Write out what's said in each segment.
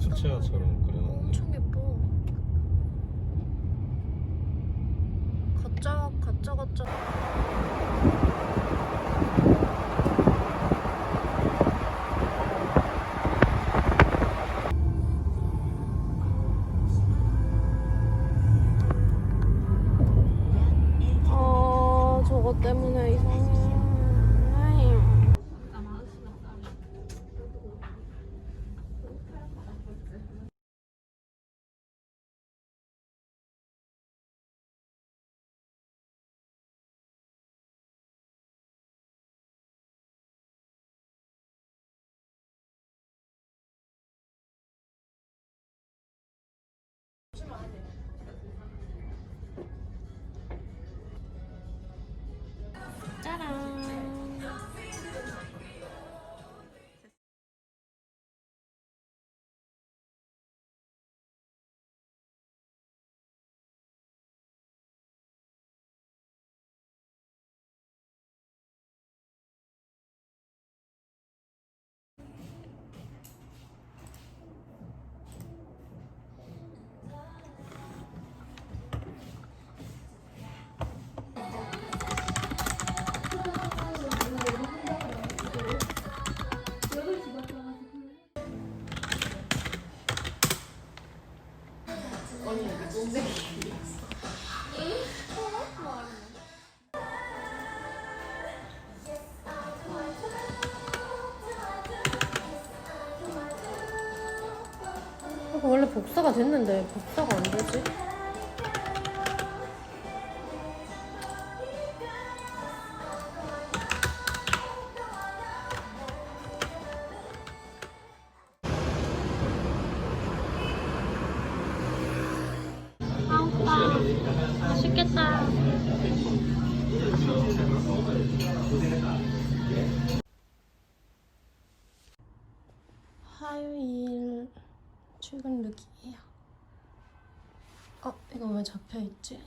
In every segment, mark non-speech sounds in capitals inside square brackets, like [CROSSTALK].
수채화처럼 그려놨네. 엄청 예뻐. 가짜 가짜 가짜. 복사가 됐는데 복사가 안 되지? 룩이에요. 어, 이거 왜 잡혀 있지?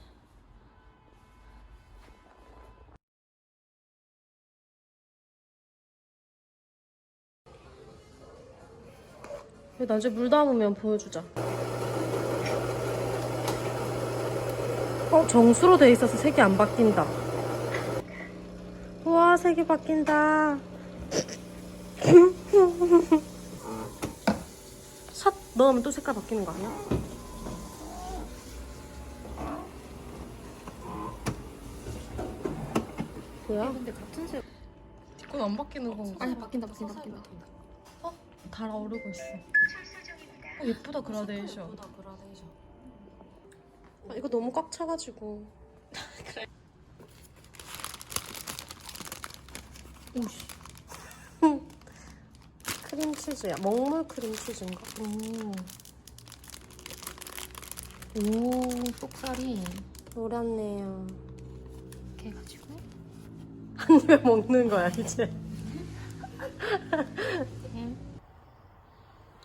이거 나중에 물 담으면 보여주자. 어, 정수로 돼 있어서 색이 안 바뀐다. 우와, 색이 바뀐다. [LAUGHS] 샷 넣으면 또 색깔 바뀌는 거 아니야? 뭐야? 근데 같은 색 그건 안 바뀌는 건가? 아니 바뀐다 바뀐다 바뀐다 어? 달아오르고 있어. 어, 예쁘다 그라데이션. 예쁘다 그라데이션 아, 이거 너무 꽉 차가지고. [LAUGHS] 그래. 오씨. 크림치즈야. 먹물 크림치즈인가? 음. 오 속살이 노랗네요. 이렇게 해가지고 한 입에 먹는 거야, 이제.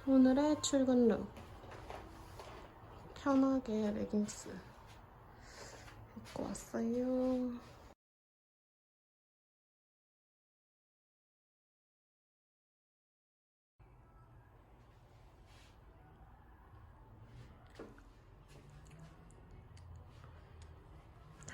오늘의 출근 룩. 편하게 레깅스 입고 왔어요.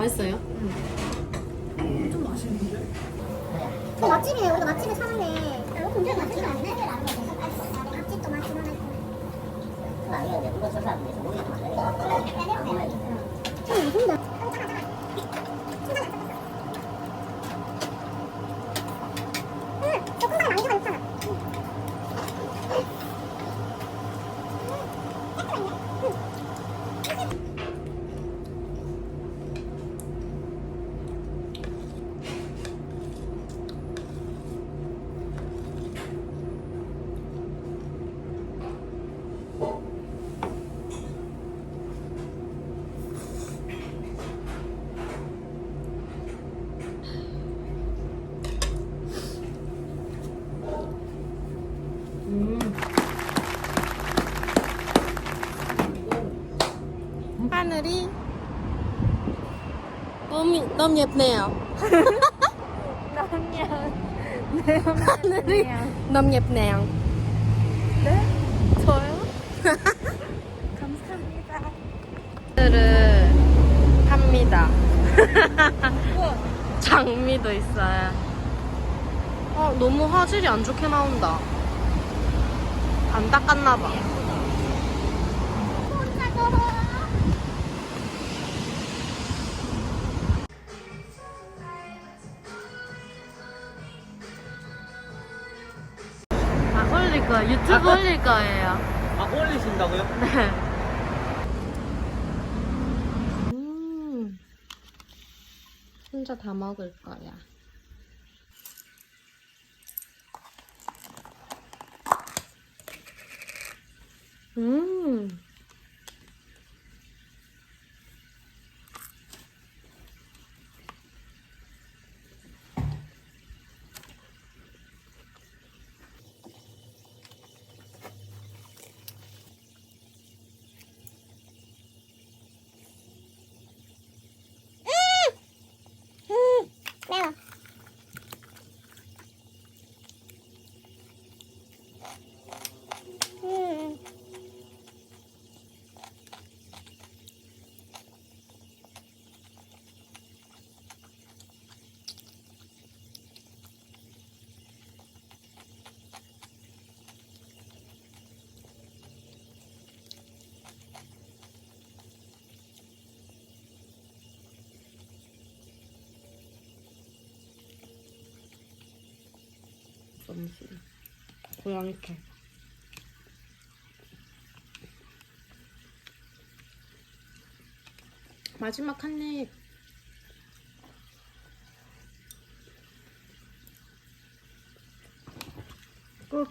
맛있어요? 그 맛집이네. 우리가 맛집에 사는데. 어, 근데 맛집이 아니네. 맛집도 맛집 하나 있고. 참 무슨다. 하늘이 너무 너무 예쁘네요. 하늘이 너무 예쁘네요. 네? 저요? [LAUGHS] 감사합니다. 하늘을 팝니다. [LAUGHS] 장미도 있어요. 어, 너무 화질이 안 좋게 나온다. 안 닦았나봐. 거예요. 유튜브 올릴 거예요. 아 올리신다고요? 네. 음. 혼자 다 먹을 거야. 음. 매워. 음. 점수. 고양이 캔. 마지막 한 입. 끝.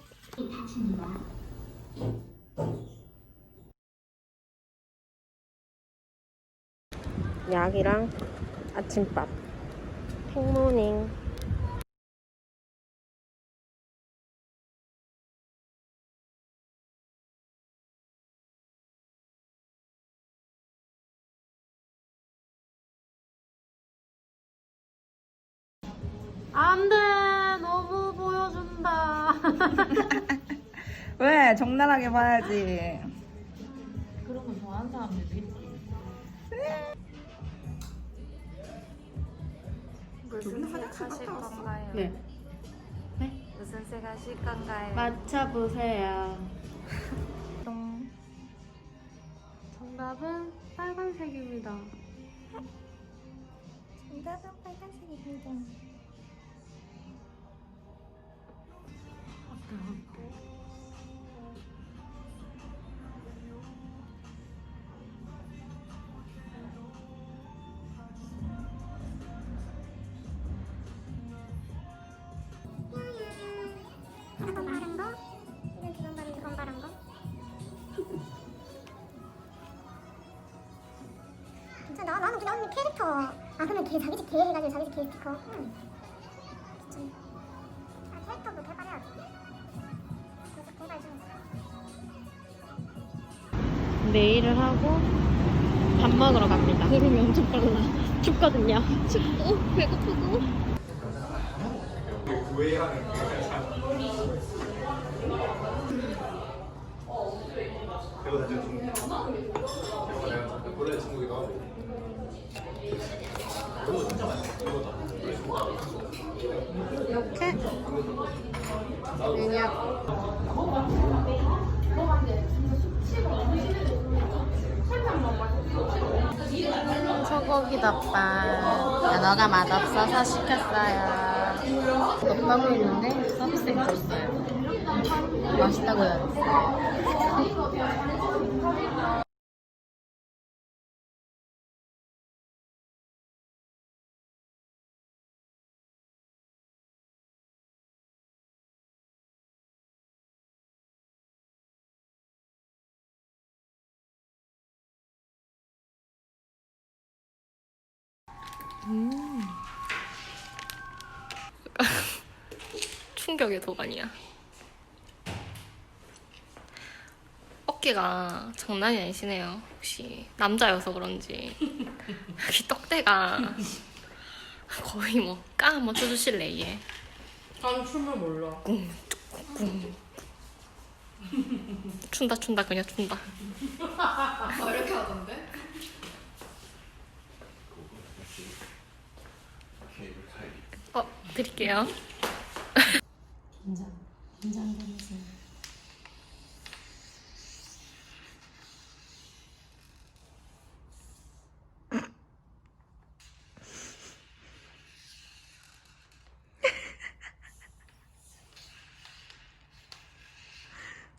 약이랑 아침밥. 팽모닝. 보여준다. [LAUGHS] 왜? 적나라하게 봐야지. 그러면 좋아하는 사람들도 있지. 무슨 색 하실 건가요? 네. 무슨 색 하실 건가요? 맞춰보세요. [LAUGHS] 똥. 정답은 빨간색입니다. 정답은 빨간색입니다. 나는 그냥 언니 캐릭터. 아 그러면 걔 자기 집걔 해가지고 자기 집걔 스티커. 응. 하고 밥 먹으러 갑니다. 걸음이 엄청 빨라. [LAUGHS] 춥거든요. 춥고 배고프고. 이렇게 왜냐 소고기 덮밥. 연어가 맛없어서 시켰어요. 덮밥은 있는데 서비스가 줬어요. 맛있다고 요 [LAUGHS] 충격의 도가니야. 어깨가 장난이 아니시네요. 혹시 남자여서 그런지 [LAUGHS] 여기 떡대가 거의 뭐깡 한번 쳐주실래 얘? 난 춤을 몰라. 춘다 춘다 그냥 춘다. 아, 이렇게 하던데? 어 드릴게요. 긴장. 긴장되면서.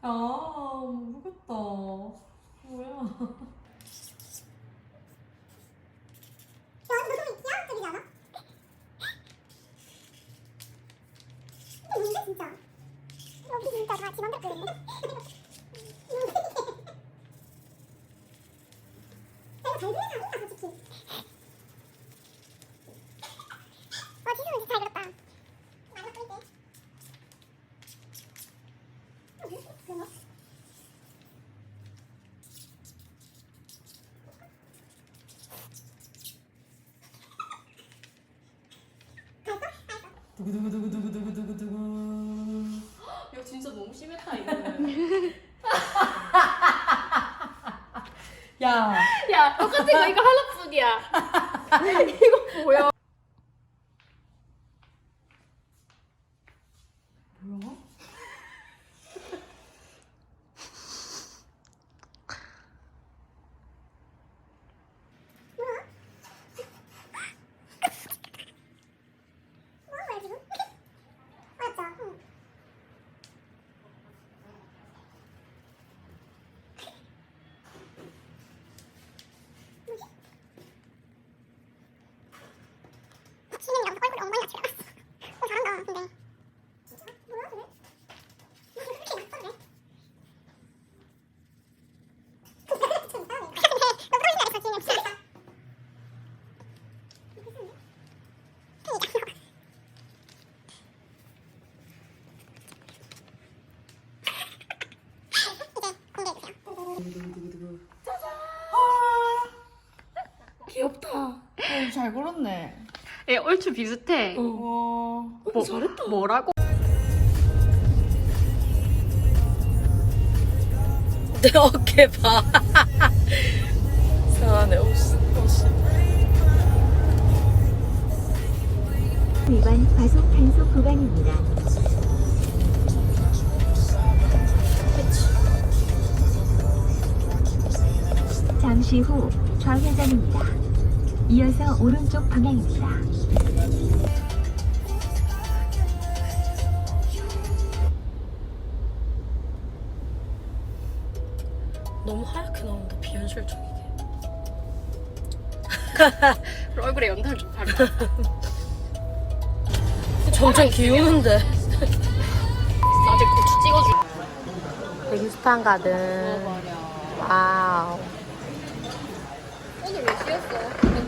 아, 모르겠다. 뭐야. 야, 이거 너무 이상적이지 않아? 이게 뭔데 진짜? 여기 진짜 다 지만들 거였네. 내가 잘 그리는 아니다 솔직히. 와 지수는 진짜 잘 그렸다. 많이 보이대. 어, 무슨 그거? 두구두구두구두구두구두구. 야, 진짜 너무 심했다, 이거는. [LAUGHS] 야. 야 똑같은 거 이거 하나뿐이야. [LAUGHS] 이거? 뭐야? 뭐한 거야 지금? 맞죠? 응. 진행이랑 얼굴 엉망이가 들어갔어. 어 잘한다 근데. 진짜? 뭐야 그래? 나 그렇게 났어 그래? 좀 이상해. 근데 너 프로이드 잘했어 진행 진짜. 무슨 팬이다. 이제 공개해주세요. 두구두구두구. 귀엽다. 어, 잘 그렸네. 얘 얼추 비슷해. 와. 뭐, 잘했다. 뭐라고? 내 어깨 봐. 사랑해, 옷, 옷. 위반 과속 단속 구간입니다. 잠시 후 좌회전입니다. 이어서 오른쪽 방향입니다. 너무 하얗게 나온다 비현실적이게. [LAUGHS] 얼굴에 연달 좀 발라. [LAUGHS] 점점 기우는데. [LAUGHS] 아직 고추 찍어줄. 뱅스탄 가든. 와우.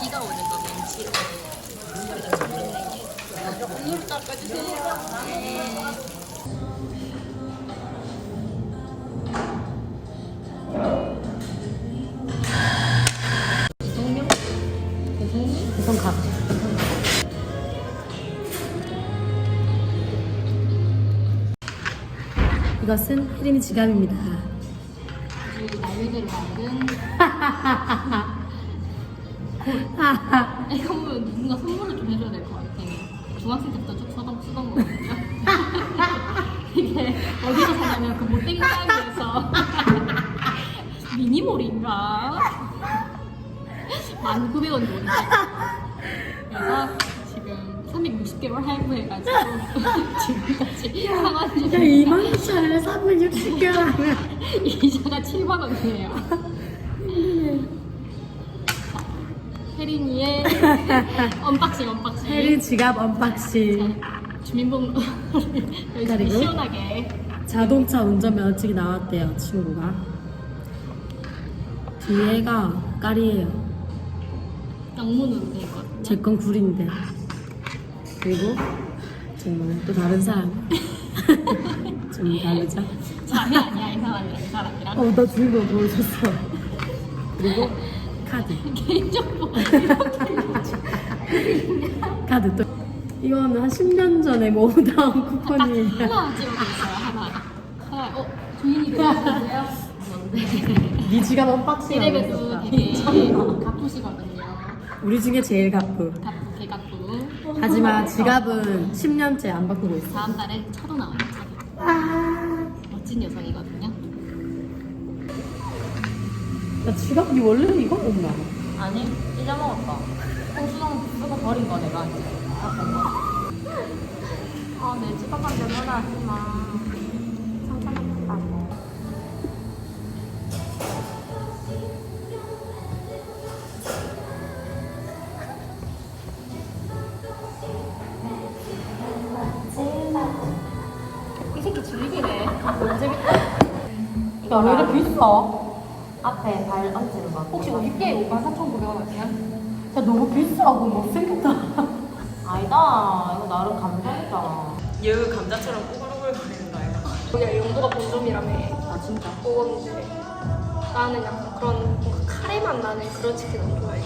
비가 오는 거 왠지. 물 이것은 혜린이 지갑입니다. 만든. 이거 보면 누군가 선물 어디서 사냐면 그 못된 가게에서 [LAUGHS] 미니몰인가? 1,900원 돈인데. 그래서 지금 360개월 할부해가지고 [LAUGHS] 지금까지 상환 중입니다. 2만 원짜리 360개월 하면 [LAUGHS] 이자가 7만 원이에요. 혜린이의 언박싱 언박싱. 혜린 지갑 언박싱. 주민번호를 열심히 그리고? 시원하게 자동차 운전 면허증이 나왔대요, 친구가. 뒤에가. 영문으로 돼 있거든요. 제건 굴인데. 그리고 저는 또 다른 사람. [LAUGHS] 좀 다르죠? 자매 아니야 이 사람이랑 이 사람이랑. 어, 나 주인공 보여줬어. 그리고 카드. 개인정보 카드 또. 이거는 한 10년 전에 모으던 쿠폰이에요. 하나 있어요 하나 어 주인이 되셨어요? 뭔데? 네 지갑 언박싱 이래봬도 하고 되게. 가쁘시거든요. 우리 중에 제일 가프. 가쁘 개가쁘. 하지만 지갑은 10년째 안 바꾸고 있어. 다음 달에 차도 나와요 차도. 멋진 여성이거든요. 나 지갑이 원래 이거 없나? 아니 잊어먹었다. 어, 수정 쓰고 버린 거 내가 이제. 아내 지갑한테 뭐라 하지 마. 야, 왜 이렇게 비싸? 앞에 발 얹는 거. 혹시 50개에 54,900원이야? 야 너무 비싸고 못생겼다. 아니다. 이거 나름 감사했잖아. 얘 감자처럼 꼬불꼬불거리는 거 알까? 여기가 영도가 본점이라며 아, 진짜? 먹었는데 나는 약간 그런 뭔가 카레 맛 나는 그런 치킨 안 좋아해